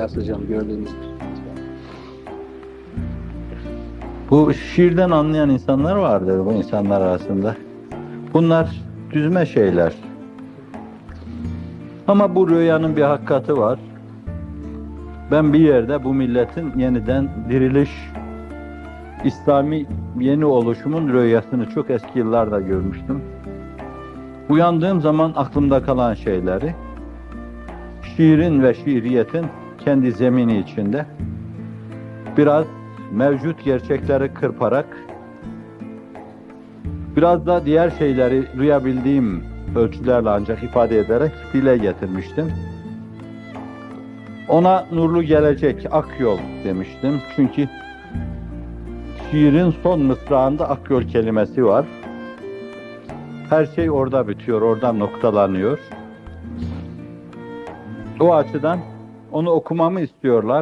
yazacağım gördüğünüz. Bu şiirden anlayan insanlar vardır bu insanlar arasında. Bunlar düzme şeyler. Ama bu rüyanın bir hakikati var. Ben bir yerde bu milletin yeniden diriliş, İslami yeni oluşumun rüyasını çok eski yıllarda görmüştüm. Uyandığım zaman aklımda kalan şeyleri, şiirin ve şiiriyetin kendi zemini içinde biraz mevcut gerçekleri kırparak biraz da diğer şeyleri duyabildiğim ölçülerle ancak ifade ederek dile getirmiştim. Ona nurlu gelecek ak yol demiştim. Çünkü şiirin son mısrağında ak yol kelimesi var. Her şey orada bitiyor, orada noktalanıyor. O açıdan onu okumamı istiyorlar.